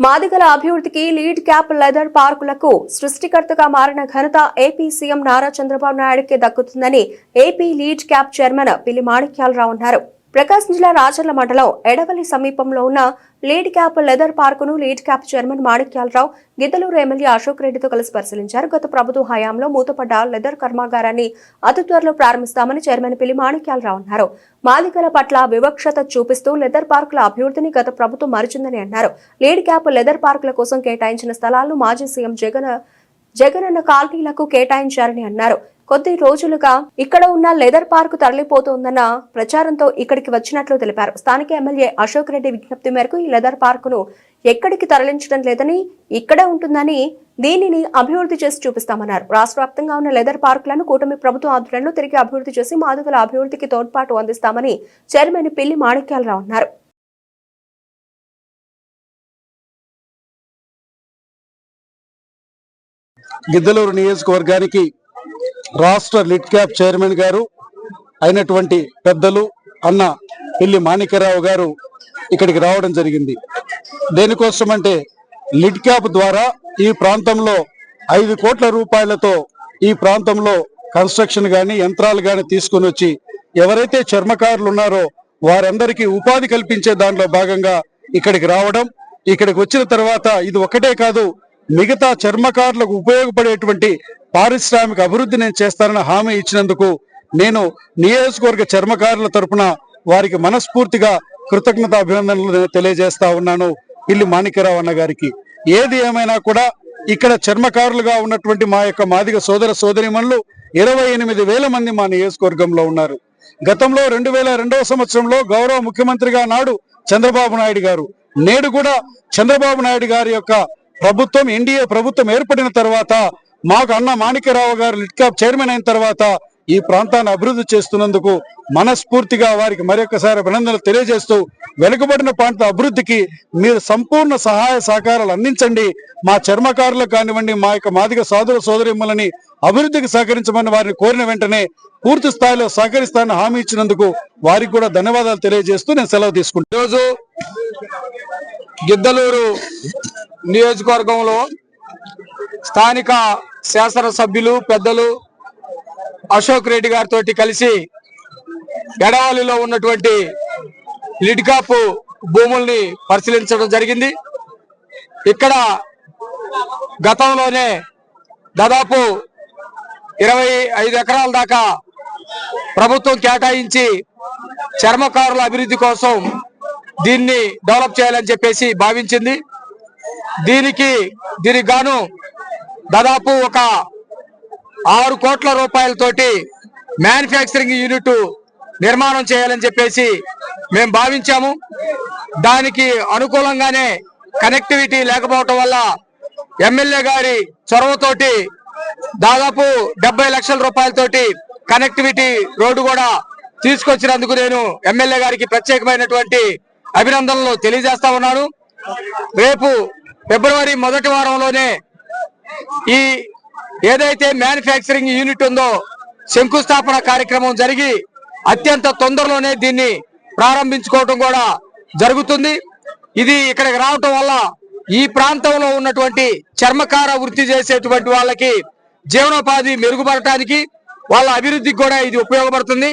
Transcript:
మాదిగల అభివృద్ధికి lead cap leather పార్కులకు సృష్టికర్తగా మారిన ఘనత ఏపీ సీఎం నారా చంద్రబాబు నాయుడుకే దక్కుతుందని ఏపీ లీడ్ క్యాప్ చైర్మన్ పిల్లి మాణిక్యాలరావు అన్నారు. ప్రకాశం జిల్లా రాచర్ల మండలం ఎడవల్లి సమీపంలో ఉన్న lead cap leather పార్కును lead cap chairman Manikyalarao Giddalur MLA Ashok రెడ్డితో కలిసి పరిశీలించారు. గత ప్రభుత్వ హయాంలో మూతపడ్డ లెదర్ కర్మాగారాన్ని అతి త్వరలో ప్రారంభిస్తామని చైర్మన్ పిల్లి మాణిక్యాలరావు అన్నారు. మాలికల పట్ల వివక్షత చూపిస్తూ లెదర్ పార్కుల అభివృద్ధిని గత ప్రభుత్వం మరిచిందని అన్నారు. లీడ్ క్యాప్ లెదర్ పార్కుల కోసం కేటాయించిన స్థలాలను మాజీ సీఎం జగన్ జగనన్న కాలనీలకు కేటాయించారని అన్నారు. కొద్ది రోజులుగా ఇక్కడ ఉన్న లెదర్ పార్క్ తరలిపోతోందన్న ప్రచారంతో ఇక్కడికి వచ్చినట్లు తెలిపారు. స్థానిక ఎమ్మెల్యే అశోక్ రెడ్డి విజ్ఞప్తి మేరకు ఈ లెదర్ పార్కును ఎక్కడికి తరలించడం లేదని ఇక్కడే ఉంటుందని దీనిని అభివృద్ధి చేసి చూపిస్తామన్నారు. రాష్ట్ర వ్యాప్తంగా ఉన్న లెదర్ పార్కులను కూటమి ప్రభుత్వం ఆధ్వర్యంలో తిరిగి అభివృద్ధి చేసి మాదిగల అభివృద్ధికి తోడ్పాటు అందిస్తామని చైర్మన్ పిల్లి మాణిక్యాలరావు అన్నారు. గిద్దలూరు నియోజకవర్గానికి రాష్ట్ర లిట్ క్యాప్ చైర్మన్ గారు అయినటువంటి పెద్దలు అన్న పిల్లి మాణిక్యరావు గారు ఇక్కడికి రావడం జరిగింది. దేనికోసం అంటే లిడ్ క్యాప్ ద్వారా ఈ ప్రాంతంలో ఐదు కోట్ల రూపాయలతో ఈ ప్రాంతంలో కన్స్ట్రక్షన్ కానీ యంత్రాలు కానీ తీసుకొని వచ్చి ఎవరైతే చర్మకారులు ఉన్నారో వారందరికీ ఉపాధి కల్పించే దాంట్లో భాగంగా ఇక్కడికి రావడం ఇక్కడికి వచ్చిన తర్వాత ఇది ఒకటే కాదు మిగతా చర్మకారులకు ఉపయోగపడేటువంటి పారిశ్రామిక అభివృద్ధి నేను చేస్తానని హామీ ఇచ్చినందుకు నేను నియోజకవర్గ చర్మకారుల తరపున వారికి మనస్ఫూర్తిగా కృతజ్ఞత అభినందనలు తెలియజేస్తా ఉన్నాను పిల్లి మాణిక్యరావు అన్న గారికి. ఏది ఏమైనా కూడా ఇక్కడ చర్మకారులుగా ఉన్నటువంటి మా యొక్క మాదిగ సోదర సోదరిమణులు ఇరవై ఎనిమిది వేల మంది మా నియోజకవర్గంలో ఉన్నారు. గతంలో రెండు వేల రెండవ సంవత్సరంలో గౌరవ ముఖ్యమంత్రిగా నాడు చంద్రబాబు నాయుడు గారు. నేడు కూడా చంద్రబాబు నాయుడు గారి యొక్క ప్రభుత్వం ఎన్డీఏ ప్రభుత్వం ఏర్పడిన తర్వాత మాకు అన్న మాణిక్యరావు గారు లిట్కాప్ చైర్మన్ అయిన తర్వాత ఈ ప్రాంతాన్ని అభివృద్ధి చేస్తున్నందుకు మనస్ఫూర్తిగా వారికి మరొకసారి అభినందనలు తెలియజేస్తూ వెనుకబడిన ప్రాంత అభివృద్ధికి మీరు సంపూర్ణ సహాయ సహకారాలు అందించండి. మా చర్మకారులకు కానివ్వండి మా యొక్క మాదిగ సోదర సోదరిమ్మలని అభివృద్ధికి సహకరించమని వారిని కోరిన వెంటనే పూర్తి స్థాయిలో సహకరిస్తానని హామీ ఇచ్చినందుకు వారికి కూడా ధన్యవాదాలు తెలియజేస్తూ నేను సెలవు తీసుకుంటాను ఈరోజు గిద్దలూరు నియోజకవర్గంలో స్థానిక శాసనసభ్యులు పెద్దలు అశోక్ రెడ్డి గారితో కలిసి ఎడవాలిలో ఉన్నటువంటి లిడ్కాపు భూముల్ని పరిశీలించడం జరిగింది. ఇక్కడ గతంలోనే దాదాపు ఇరవై ఐదు ఎకరాల దాకా ప్రభుత్వం కేటాయించి చర్మకారుల అభివృద్ధి కోసం దీన్ని డెవలప్ చేయాలని చెప్పేసి భావించింది. దీనికి దీనికి గాను దాదాపు ఒక ఆరు కోట్ల రూపాయలతోటి మ్యానుఫ్యాక్చరింగ్ యూనిట్ నిర్మాణం చేయాలని చెప్పేసి మేము భావించాము. దానికి అనుకూలంగానే కనెక్టివిటీ లేకపోవటం వల్ల ఎమ్మెల్యే గారి చొరవతోటి దాదాపు డెబ్బై లక్షల రూపాయలతోటి కనెక్టివిటీ రోడ్డు కూడా తీసుకొచ్చినందుకు నేను ఎమ్మెల్యే గారికి ప్రత్యేకమైనటువంటి అభినందనలు తెలియజేస్తా ఉన్నాను. రేపు ఫిబ్రవరి మొదటి వారంలోనే ఈ ఏదైతే మ్యానుఫ్యాక్చరింగ్ యూనిట్ ఉందో శంకుస్థాపన కార్యక్రమం జరిగి అత్యంత తొందరలోనే దీన్ని ప్రారంభించుకోవటం కూడా జరుగుతుంది. ఇది ఇక్కడికి రావటం వల్ల ఈ ప్రాంతంలో ఉన్నటువంటి చర్మకార వృత్తి చేసేటువంటి వాళ్ళకి జీవనోపాధి మెరుగుపడటానికి వాళ్ళ అభివృద్ధికి కూడా ఇది ఉపయోగపడుతుంది.